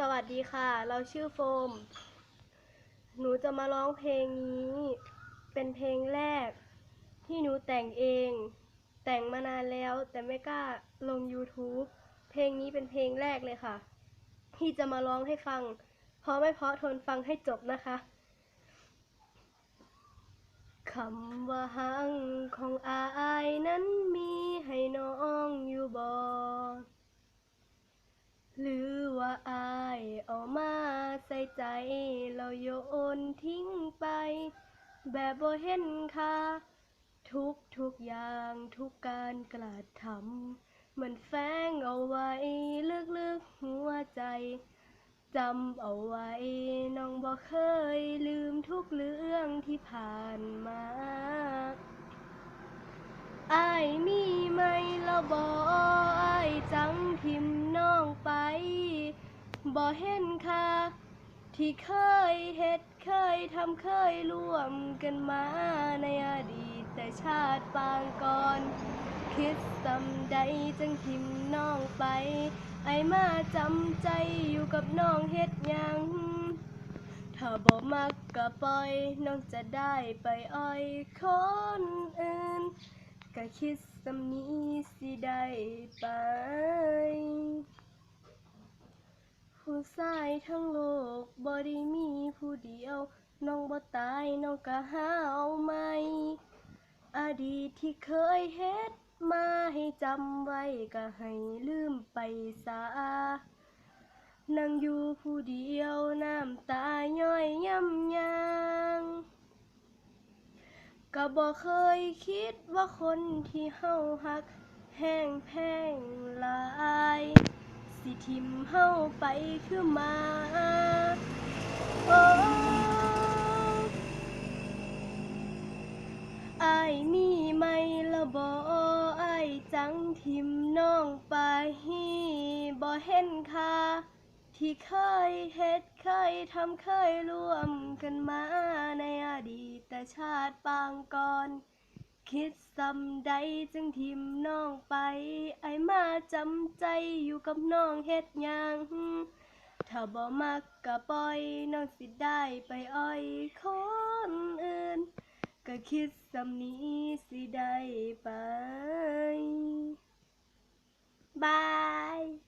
สวัสดีค่ะ เราชื่อโฟม หนูจะมาร้องเพลงนี้ เป็นเพลงแรก ที่หนูแต่งเอง แต่งมานานแล้วแต่ไม่กล้าลง YouTube เพลงนี้เป็นเพลงแรกเลยค่ะ ที่จะมาร้องให้ฟัง เพราะไม่เพราะทนฟังให้จบนะคะคำว่าหังของอายนั้นมีให้น้องอยู่บ่ หรือว่าอายเอามา ใส่ใจเราโยนทิ้งไป แบบบ่เห็นค่าทุกทุกอย่างทุกการกระทำมันแฝงเอาไว้ลึกๆหัวใจจำเอาไว้น้องบ่เคยลืมทุกเรื่องที่ผ่านมาอายมีไหมละบออายจังทิมน้องไป บ่เห็นค่า ที่เคยเฮ็ดเคยทำเคยร่วมกันมาในอดีตแต่ชาติปางก่อน คิดสำใดจังทิมน้องไป ไอมาจำใจอยู่กับน้องเฮ็ดยัง ถ้าบ่มักก็ปล่อย น้องจะได้ไปอ้อยคนอื่นก็คิดสำนี้สิได้ไป ผู้ชายทั้งโลกบ่ได้มีผู้เดียว น้องบ่ตายน้องก็หาเอาใหม่อดีตที่เคยเฮ็ดมาให้จำไว้ก็ให้ลืมไปซะนั่งอยู่ผู้เดียวน้ำตาย้อยย่ำยางก็บ่เคยคิดว่าคนที่เฮาฮักแห้งแพงหลาย ไปคือหมาโอ้อมีไหมละบ่อายจังทิมน้องไปบ่เห็นค่าที่เคยเฮ็ดเคยทำเคยร่วมกันมาในอดีตแต่ชาติปางก่อน คิดสำใดจึงทิมน้องไป ไอมาจำใจอยู่กับน้องเฮ็ดหยังถ้าบ่มักก็ปล่อยน้องสิได้ไปอ้อยคนอื่น ก็คิดสำนี้สิได้ไปบาย